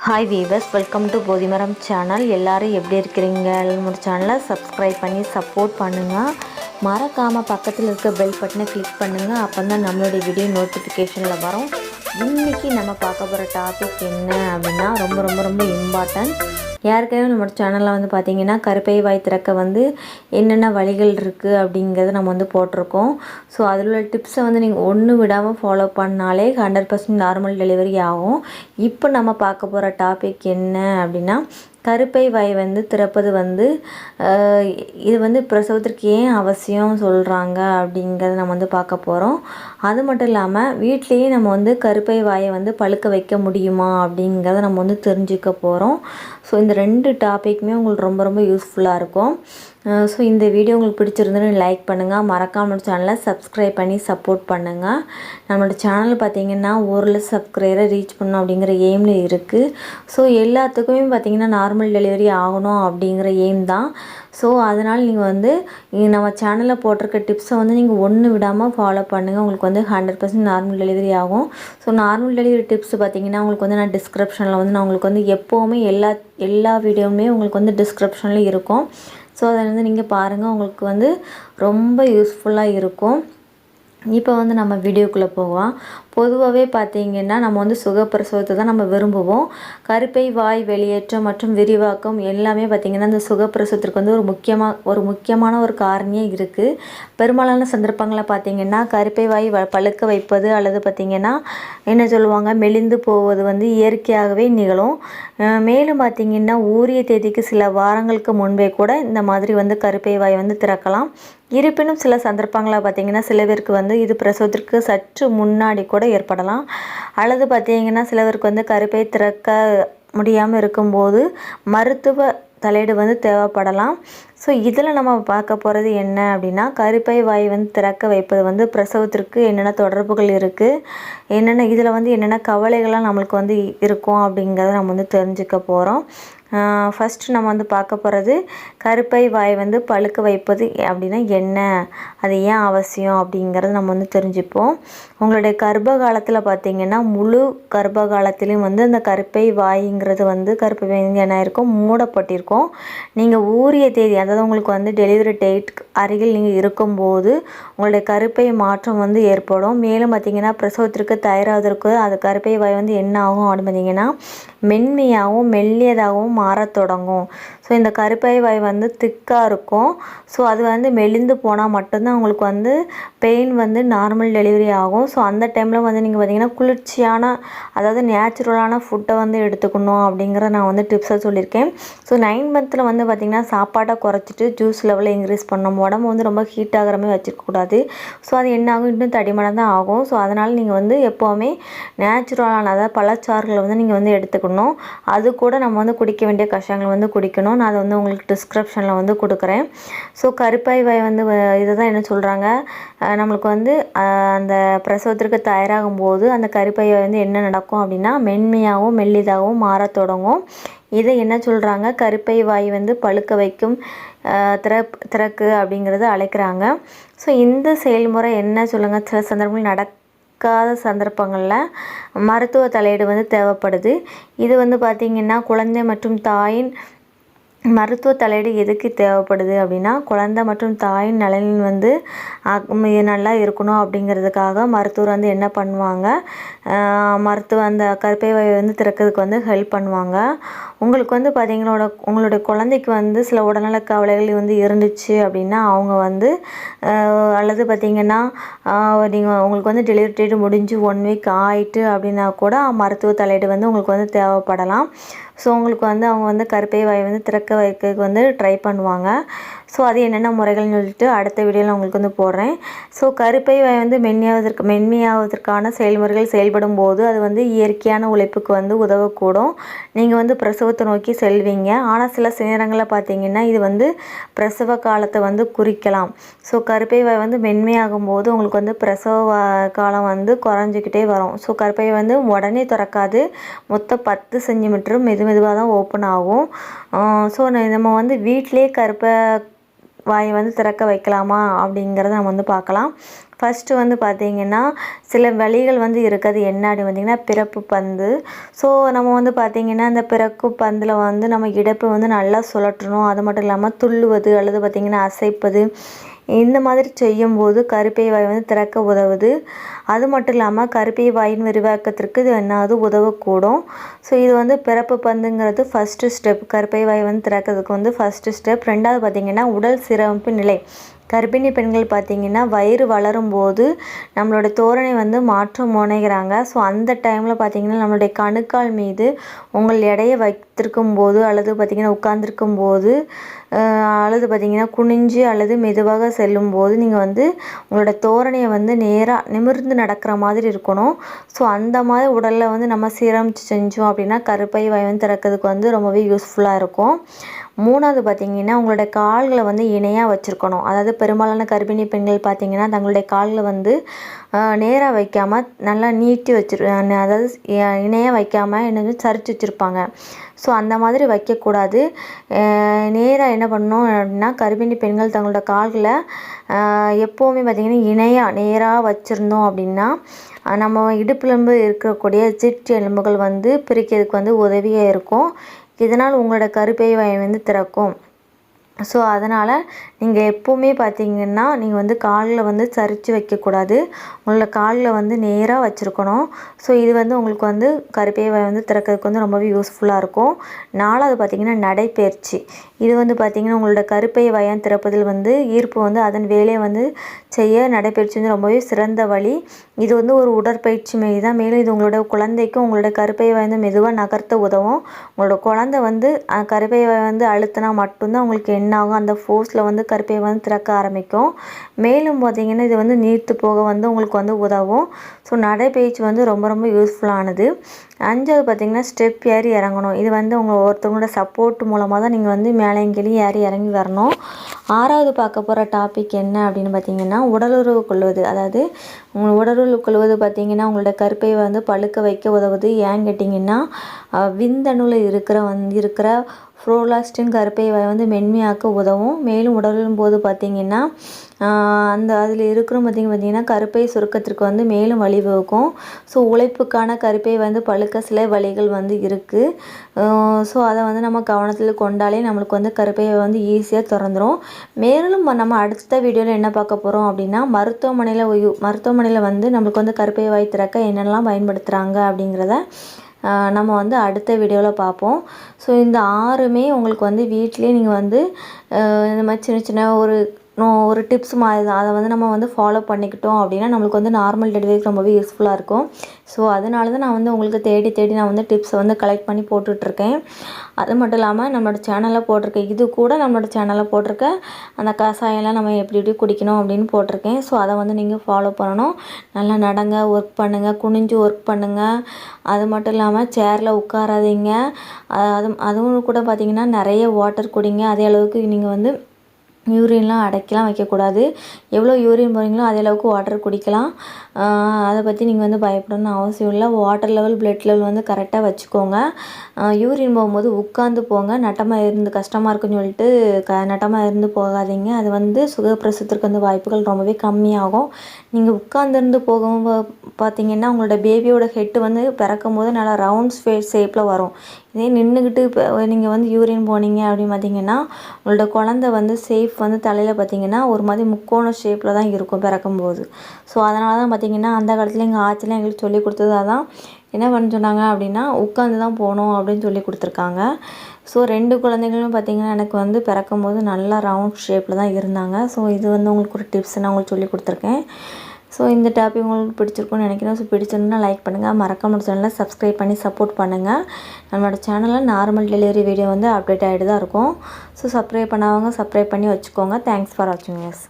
Hi viewers welcome to Bodhimaram channel எல்லோரும் எப்படி இருக்கிறீங்க? நம்ம சேனலை சப்ஸ்கிரைப் பண்ணி சப்போர்ட் பண்ணுங்கள் மறக்காமல் பக்கத்தில் இருக்க பெல் பட்டனை கிளிக் பண்ணுங்கள் அப்போ தான் நம்மளுடைய வீடியோ நோட்டிஃபிகேஷனில் வரும். இன்றைக்கி நம்ம பார்க்க போகிற டாபிக் என்ன அப்படின்னா ரொம்ப ரொம்ப ரொம்ப இம்பார்ட்டன்ட் ஏற்கனவே நம்மளோட சேனலில் வந்து பார்த்திங்கன்னா கருப்பை வாய் திறக்க வந்து என்னென்ன வழிகள் இருக்குது அப்படிங்கிறத நம்ம வந்து போட்டிருக்கோம். ஸோ அதில் உள்ள டிப்ஸை வந்து நீங்கள் ஒன்று விடாமல் ஃபாலோ பண்ணாலே ஹண்ட்ரட் பர்சன்ட் நார்மல் டெலிவரி ஆகும். இப்போ நம்ம பார்க்க போகிற டாபிக் என்ன அப்படின்னா கருப்பை வாய் வந்து திறப்பது வந்து இது வந்து பிரசவத்திற்கு ஏன் அவசியம் சொல்கிறாங்க அப்படிங்கிறத நம்ம வந்து பார்க்க போகிறோம் அது மட்டும் இல்லாமல் வீட்லேயே நம்ம வந்து கருப்பை வாயை வந்து பழுக்க வைக்க முடியுமா அப்படிங்கிறத நம்ம வந்து தெரிஞ்சுக்க போகிறோம் ஸோ இந்த ரெண்டு டாப்பிக்குமே உங்களுக்கு ரொம்ப ரொம்ப யூஸ்ஃபுல்லாக இருக்கும். ஸோ இந்த வீடியோ உங்களுக்கு பிடிச்சிருந்துன்னு லைக் பண்ணுங்கள் மறக்காம சேனலை சப்ஸ்கிரைப் பண்ணி சப்போர்ட் பண்ணுங்கள் நம்மளோட சேனல் பார்த்தீங்கன்னா ஒரு லட்சம் சப்ஸ்கிரைபரை ரீச் பண்ணணும் அப்படிங்கிற எய்மில் இருக்குது ஸோ எல்லாத்துக்குமே பார்த்தீங்கன்னா நார்மல் டெலிவரி ஆகணும் அப்படிங்கிற எய்ம் தான். ஸோ அதனால் நீங்கள் வந்து நம்ம சேனலில் போட்டிருக்க டிப்ஸை வந்து நீங்கள் ஒன்று விடாமல் ஃபாலோ பண்ணுங்கள் உங்களுக்கு வந்து ஹண்ட்ரட் பர்சன்ட் நார்மல் டெலிவரி ஆகும். ஸோ நார்மல் டெலிவரி டிப்ஸ் பார்த்திங்கன்னா உங்களுக்கு வந்து நான் டிஸ்கிரிப்ஷனில் வந்து நான் உங்களுக்கு வந்து எப்போவுமே எல்லா எல்லா வீடியோவுமே உங்களுக்கு வந்து டிஸ்கிரிப்ஷனில் இருக்கும். ஸோ அதை வந்து நீங்கள் பாருங்கள் உங்களுக்கு வந்து ரொம்ப யூஸ்ஃபுல்லாக இருக்கும். இப்போ வந்து நம்ம வீடியோக்குள்ளே போகலாம். பொதுவாகவே பார்த்தீங்கன்னா நம்ம வந்து சுகப்பிரசவத்தை தான் நம்ம விரும்புவோம். கருப்பை வாய் வெளியேற்றம் மற்றும் விரிவாக்கம் எல்லாமே பார்த்திங்கன்னா இந்த சுகப்பிரசவத்திற்கு வந்து ஒரு முக்கியமாக ஒரு முக்கியமான ஒரு காரணியே இருக்குது பெரும்பாலான சந்தர்ப்பங்களில் பார்த்திங்கன்னா கருப்பை வாய் வ பழுக்க வைப்பது அல்லது பார்த்திங்கன்னா என்ன சொல்லுவாங்க மெலிந்து போவது வந்து இயற்கையாகவே நிகழும். மேலும் பார்த்திங்கன்னா ஊரிய தேதிக்கு சில வாரங்களுக்கு முன்பே கூட இந்த மாதிரி வந்து கருப்பை வாய் வந்து திறக்கலாம். இருப்பினும் சில சந்தர்ப்பங்களில் பார்த்திங்கன்னா சில பேருக்கு வந்து இது பிரசவத்திற்கு சற்று முன்னாடி கூட கூட ஏற்படலாம். அல்லது பார்த்தீங்கன்னா சிலவருக்கு வந்து கருப்பை திறக்க முடியாமல் இருக்கும்போது மருத்துவ தலையீடு வந்து தேவைப்படலாம். ஸோ இதில் நம்ம பார்க்க போகிறது என்ன அப்படின்னா கருப்பை வாய் வந்து திறக்க வைப்பது வந்து பிரசவத்திற்கு என்னென்ன தொடர்புகள் இருக்குது என்னென்ன இதில் வந்து என்னென்ன கவலைகள்லாம் நம்மளுக்கு வந்து இருக்கும் அப்படிங்கிறத நம்ம வந்து தெரிஞ்சுக்க போகிறோம் ஃபஸ்ட்டு நம்ம வந்து பார்க்க போகிறது கருப்பை வாய் வந்து பழுக்க வைப்பது அப்படின்னா என்ன? அது ஏன் அவசியம் அப்படிங்கிறத நம்ம வந்து தெரிஞ்சுப்போம். உங்களுடைய கர்ப்ப காலத்தில் பார்த்தீங்கன்னா முழு கர்ப்ப காலத்திலையும் வந்து அந்த கருப்பை வாய்ங்கிறது வந்து கருப்பை வாய்ங்க என்ன இருக்கும் மூடப்பட்டிருக்கும். நீங்கள் ஊரிய தேதி அதாவது உங்களுக்கு வந்து டெலிவரி டேட் அருகில் நீங்கள் இருக்கும்போது உங்களுடைய கருப்பை மாற்றம் வந்து ஏற்படும். மேலும் பார்த்தீங்கன்னா பிரசவத்திற்கு தயாராவதற்கு அது கருப்பை வாய் வந்து என்ன ஆகும் அப்படின்னு பார்த்தீங்கன்னா மென்மையாகவும் மெல்லியதாகவும் மாறத் தொடங்கும். ஸோ இந்த கருப்பை வாய் வந்து திக்காக இருக்கும். ஸோ அது வந்து மெலிந்து போனால் மட்டும்தான் உங்களுக்கு வந்து பெயின் வந்து நார்மல் டெலிவரி ஆகும். ஸோ அந்த டைமில் வந்து நீங்கள் பார்த்தீங்கன்னா குளிர்ச்சியான அதாவது நேச்சுரலான ஃபுட்டை வந்து எடுத்துக்கணும் அப்படிங்கிற நான் வந்து டிப்ஸை சொல்லியிருக்கேன். ஸோ நைன் மந்த்தில் வந்து பார்த்திங்கன்னா சாப்பாட்டை குறைச்சிட்டு ஜூஸ் லெவலை இன்க்ரீஸ் பண்ணணும். உடம்பு வந்து ரொம்ப ஹீட் ஆகிற மாதிரி வச்சுருக்கக்கூடாது ஸோ அது என்ன ஆகும்? இன்னும் தடிமனாக தான் ஆகும். ஸோ அதனால் நீங்கள் வந்து எப்போவுமே நேச்சுரலான அதாவது பழச்சாறுகளை வந்து நீங்கள் வந்து எடுத்துக்கணும். அது கூட நம்ம வந்து குடிக்க வேண்டிய கஷாயங்களை வந்து குடிக்கணும். நான் அதை வந்து உங்களுக்கு டிஸ்கிரிப்ஷனில் வந்து கொடுக்குறேன். ஸோ கருப்பாய் வாய் வந்து வ- இதை தான் என்ன சொல்கிறாங்க நம்மளுக்கு வந்து அந்த பிரசவத்திற்கு தயாராகும் போது அந்த கருப்பை வாய் வந்து என்ன நடக்கும் அப்படின்னா மென்மையாகவும் மெல்லிதாகவும் மாறத் தொடங்கும். இதை என்ன சொல்கிறாங்க கருப்பை வாய் வந்து பழுக்க வைக்கும் திற திறப் திறக்கு அப்படிங்கிறத அழைக்கிறாங்க. ஸோ இந்த செயல்முறை என்ன சொல்லுங்கள் சில சந்தர்ப்பங்கள் நடக்காத சந்தர்ப்பங்களில் மருத்துவ தலையீடு வந்து தேவைப்படுது. இது வந்து பார்த்திங்கன்னா குழந்தை மற்றும் தாயின் மருத்துவ தலையீடு எதுக்கு தேவைப்படுது அப்படின்னா குழந்தை மற்றும் தாயின் நலனில் வந்து அக்- நல்லா இருக்கணும் அப்படிங்கிறதுக்காக மருத்துவர் வந்து என்ன பண்ணுவாங்க? மருத்துவ அந்த கருப்பை வாயை வந்து திறக்கிறதுக்கு வந்து ஹெல்ப் பண்ணுவாங்க. உங்களுக்கு வந்து பார்த்தீங்களோட உங்களுடைய குழந்தைக்கு வந்து சில உடல்நல கவலைகள் வந்து இருந்துச்சு அப்படின்னா அவங்க வந்து அல்லது பார்த்தீங்கன்னா நீங்கள் உங்களுக்கு வந்து டெலிவரி டேட் முடிஞ்சு ஒன் வீக் ஆயிட்டு அப்படின்னா கூட மருத்துவ தலையீடு வந்து உங்களுக்கு வந்து தேவைப்படலாம். ஸோ உங்களுக்கு வந்து அவங்க வந்து கருப்பை வாயை வந்து திறக்க வைக்கிறதுக்கு வந்து ட்ரை பண்ணுவாங்க. ஸோ அது என்னென்ன முறைகள்னு சொல்லிட்டு அடுத்த வீடியோவில் உங்களுக்கு வந்து போடுறேன். ஸோ கருப்பை வாய் வந்து மென்மையாவதற்கு மென்மையாவதற்கான செயல்முறைகள் செயல்படும் போது அது வந்து இயற்கையான உழைப்புக்கு வந்து உதவக்கூடும். நீங்கள் வந்து பிரசவத்தை நோக்கி செல்வீங்க. ஆனால் சில நேரங்களில் பார்த்தீங்கன்னா இது வந்து பிரசவ காலத்தை வந்து குறிக்கலாம். ஸோ கருப்பை வாய் வந்து மென்மையாகும் போது உங்களுக்கு வந்து பிரசவ காலம் வந்து குறைஞ்சிக்கிட்டே வரும். ஸோ கருப்பை வந்து உடனே திறக்காது. மொத்தம் பத்து சென்டிமீட்டர் மெது மெதுவாக தான் ஓப்பன் ஆகும். ஸோ நம்ம வந்து வீட்டிலே கருப்பை வாயை வந்து திறக்க வைக்கலாமா அப்படிங்கிறத நம்ம வந்து பார்க்கலாம். ஃபஸ்ட்டு வந்து பார்த்திங்கன்னா சில வழிகள் வந்து இருக்குது என்ன அப்படின்னு பார்த்திங்கன்னா பிறப்பு பந்து. ஸோ நம்ம வந்து பார்த்திங்கன்னா இந்த பிறப்பு பந்தில் வந்து நம்ம இடப்பு வந்து நல்லா சுழற்றணும். அது மட்டும் இல்லாமல் துள்ளுவது அல்லது பார்த்திங்கன்னா அசைப்பது. இந்த மாதிரி செய்யும்போது கருப்பை வாய் வந்து திறக்க உதவுது. அது மட்டும் இல்லாமல் கருப்பை வாயின் விரிவாக்கத்திற்கு இது என்னாவது உதவக்கூடும். ஸோ இது வந்து பிறப்பு பந்துங்கிறது ஃபஸ்ட்டு ஸ்டெப் கருப்பை வாய் வந்து திறக்கிறதுக்கு வந்து ஃபஸ்ட்டு ஸ்டெப் ரெண்டாவது பார்த்திங்கன்னா உடல் சிறப்பு நிலை. கர்ப்பிணி பெண்கள் பார்த்திங்கன்னா வயிறு வளரும் போது நம்மளோட தோரணை வந்து மாற்றம் முனைகிறாங்க. ஸோ அந்த டைமில் பார்த்திங்கன்னா நம்மளுடைய கணுக்கால் மீது உங்கள் எடையை படுத்திருக்கும் போது அல்லது பார்த்திங்கன்னா உட்கார்ந்துருக்கும் போது அல்லது பார்த்திங்கன்னா குனிஞ்சு அல்லது மெதுவாக செல்லும் போது நீங்கள் வந்து உங்களோட தோரணையை வந்து நேராக நிமிர்ந்து நடக்கிற மாதிரி இருக்கணும். ஸோ அந்த மாதிரி உடலில் வந்து நம்ம சீரமைச்சு செஞ்சோம் அப்படின்னா கருப்பை வாய் வந்து திறக்கிறதுக்கு வந்து ரொம்பவே யூஸ்ஃபுல்லாக இருக்கும். மூணாவது பார்த்திங்கன்னா உங்களோட கால்களை வந்து இணையாக வச்சுருக்கணும். அதாவது பெரும்பாலான கர்ப்பிணி பெண்கள் பார்த்திங்கன்னா தங்களுடைய கால்களை வந்து நேராக வைக்காமல் நல்லா நீட்டி வச்சிரு அதாவது இணையாக வைக்காமல் என்னது சரிச்சு வச்சுருப்பாங்க. ஸோ அந்த மாதிரி வைக்கக்கூடாது. நேராக என்ன பண்ணணும் அப்படின்னா கர்ப்பிணி பெண்கள் தங்களோட கால்களை எப்போவுமே பார்த்திங்கன்னா இணையாக நேராக வச்சுருந்தோம் அப்படின்னா நம்ம இடுப்புலம்பு இருக்கக்கூடிய சிற்று எலும்புகள் வந்து பிரிக்கிறதுக்கு வந்து உதவியாக இருக்கும். இதனால் உங்களோட கருப்பை வாய் வந்து திறக்கும். ஸோ அதனால் நீங்கள் எப்போவுமே பார்த்தீங்கன்னா நீங்கள் வந்து காலில் வந்து சரித்து வைக்கக்கூடாது. உங்களை காலில் வந்து நேராக வச்சுருக்கணும். ஸோ இது வந்து உங்களுக்கு வந்து கருப்பையை வந்து திறக்கிறதுக்கு வந்து ரொம்பவே யூஸ்ஃபுல்லாக இருக்கும். நாலாவது பார்த்திங்கன்னா நடைப்பயிற்சி. இது வந்து பார்த்திங்கன்னா உங்களோட கருப்பை வயம் திறப்பதில் வந்து ஈர்ப்பு வந்து அதன் வேலையை வந்து செய்ய நடைப்பயிற்சி வந்து ரொம்பவே சிறந்த வழி. இது வந்து ஒரு உடற்பயிற்சி மாரி தான் மேலும் இது உங்களோட குழந்தைக்கும் உங்களோட கருப்பையை வந்து மெதுவாக நகர்த்த உதவும். உங்களோட குழந்தை வந்து கருப்பையை வந்து அழுத்தினா மட்டும்தான் உங்களுக்கு என்ன ஆகும் அந்த ஃபோர்ஸில் வந்து கருப்பையை வந்து திறக்க ஆரம்பிக்கும். மேலும் பார்த்திங்கன்னா இது வந்து நீர்த்து போக வந்து உங்களுக்கு வந்து உதவும். ஸோ நடைப்பயிற்சி வந்து ரொம்ப ரொம்ப யூஸ்ஃபுல்லானது அஞ்சாவது பார்த்திங்கன்னா ஸ்டெப் ஏறி இறங்கணும். இது வந்து உங்கள் ஒருத்தவங்களோட சப்போர்ட் மூலமாக தான் நீங்கள் வந்து மேலேயும் கீழே ஏறி இறங்கி வரணும். ஆறாவது பார்க்க போகிற டாபிக் என்ன அப்படின்னு பார்த்தீங்கன்னா உடலுறவு கொள்வது. அதாவது உங்கள் உடலுறவு கொள்வது பார்த்திங்கன்னா உங்களோட கருப்பை வந்து பழுக்க வைக்க உதவுது. ஏன் கேட்டிங்கன்னா விந்தணுவில் இருக்கிற வந்து இருக்கிற ஃப்ரோலாஸ்டின் கருப்பை வந்து மென்மையாக்க உதவும். மேலும் உடலும் போது பார்த்திங்கன்னா அந்த அதில் இருக்கிற பார்த்திங்க பார்த்திங்கன்னா கருப்பை சுருக்கத்திற்கு வந்து மேலும் வழிவகுக்கும். ஸோ உழைப்புக்கான கருப்பை வந்து பழுக்க சில வழிகள் வந்து இருக்குது ஸோ அதை வந்து நம்ம கவனத்தில் கொண்டாலே நம்மளுக்கு வந்து கருப்பையை வந்து ஈஸியாக திறந்துடும் மேலும் நம்ம அடுத்த வீடியோவில் என்ன பார்க்க போகிறோம் அப்படின்னா மருத்துவமனையில் மருத்துவமனையில் வந்து நம்மளுக்கு வந்து கருப்பை வாய் திறக்க என்னெல்லாம் பயன்படுத்துகிறாங்க அப்படிங்கிறத நம்ம வந்து அடுத்த வீடியோவில் பார்ப்போம். ஸோ இந்த ஆறுமே உங்களுக்கு வந்து வீட்டிலே நீங்கள் வந்து இந்த மாதிரி சின்ன சின்ன ஒரு ஒரு டிப்ஸ் மாதிரி தான் அதை வந்து நம்ம வந்து ஃபாலோ பண்ணிக்கிட்டோம் அப்படின்னா நம்மளுக்கு வந்து நார்மல் டெலிவரிக்கு ரொம்பவே யூஸ்ஃபுல்லாக இருக்கும். ஸோ அதனால தான் நான் வந்து உங்களுக்கு தேடி தேடி நான் வந்து டிப்ஸை வந்து கலெக்ட் பண்ணி போட்டுட்ருக்கேன். அது மட்டும் இல்லாமல் நம்மளோட சேனலில் போட்டிருக்கேன் இது கூட நம்மளோட சேனலில் போட்டிருக்க அந்த கசாயம்லாம் நம்ம எப்படி எப்படி குடிக்கணும் அப்படின்னு போட்டிருக்கேன். ஸோ அதை வந்து நீங்கள் ஃபாலோ பண்ணணும். நல்லா நடங்க ஒர்க் பண்ணுங்கள் குனிஞ்சு ஒர்க் பண்ணுங்கள் அது மட்டும் இல்லாமல் சேரில் உட்காராதீங்க. அது அதுவும் கூட பார்த்திங்கன்னா நிறைய வாட்டர் குடிங்க. அதே அளவுக்கு நீங்கள் வந்து யூரின்லாம் அடைக்கலாம் வைக்கக்கூடாது. எவ்வளோ யூரின் போகிறீங்களோ அதே அளவுக்கு வாட்டர் குடிக்கலாம். அதை பற்றி நீங்கள் வந்து பயப்படணும்னு அவசியம் இல்லை. வாட்டர் லெவல் பிளட் லெவல் வந்து கரெக்டாக வச்சுக்கோங்க. யூரின் போகும்போது உட்காந்து போங்க. நட்டமாக இருந்து கஷ்டமாக இருக்குன்னு சொல்லிட்டு க நட்டமாக இருந்து போகாதீங்க. அது வந்து சுகப்பிரசத்திற்கு வந்து வாய்ப்புகள் ரொம்பவே கம்மியாகும். நீங்கள் உட்காந்துருந்து போகும்போது பார்த்தீங்கன்னா உங்களோட பேபியோட ஹெட்டு வந்து பிறக்கும் போது நல்லா ரவுண்ட் ஸ்பேஸ் ஷேப்பில் வரும். இதே நின்றுக்கிட்டு இப்போ நீங்கள் வந்து யூரின் போனீங்க அப்படின்னு பார்த்தீங்கன்னா உங்களோட குழந்த வந்து சேஃப் வந்து தலையில் பார்த்தீங்கன்னா ஒரு மாதிரி முக்கோண ஷேப்பில் தான் இருக்கும் பிறக்கும்போது. ஸோ அதனால தான் பார்த்தீங்கன்னா அந்த காலத்தில் எங்கள் ஆச்சிலாம் எங்களுக்கு சொல்லி கொடுத்ததாக தான் என்ன பண்ண சொன்னாங்க அப்படின்னா உட்காந்து தான் போகணும் அப்படின்னு சொல்லி கொடுத்துருக்காங்க. ஸோ ரெண்டு குழந்தைங்களும் பார்த்திங்கன்னா எனக்கு வந்து பிறக்கும்போது நல்லா ரவுண்ட் ஷேப்பில் தான் இருந்தாங்க. ஸோ இது வந்து உங்களுக்கு ஒரு டிப்ஸ் நான் உங்களுக்கு சொல்லி கொடுத்துருக்கேன். ஸோ இந்த டாபிக் உங்களுக்கு பிடிச்சிருக்கும்னு நினைக்கிறேன். ஸோ பிடிச்சிருந்தா லைக் பண்ணுங்கள் மறக்காம சேனலில் சப்ஸ்கிரைப் பண்ணி சப்போர்ட் பண்ணுங்கள் நம்மளோட சேனலில் நார்மல் டெலிவரி வீடியோ வந்து அப்டேட் ஆகிட்டு தான் இருக்கும். ஸோ சப்ஸ்கிரைப் பண்ணாதவங்க சப்ஸ்கிரைப் பண்ணி வச்சுக்கோங்க. தேங்க்ஸ் ஃபார் வாட்சிங் எஸ்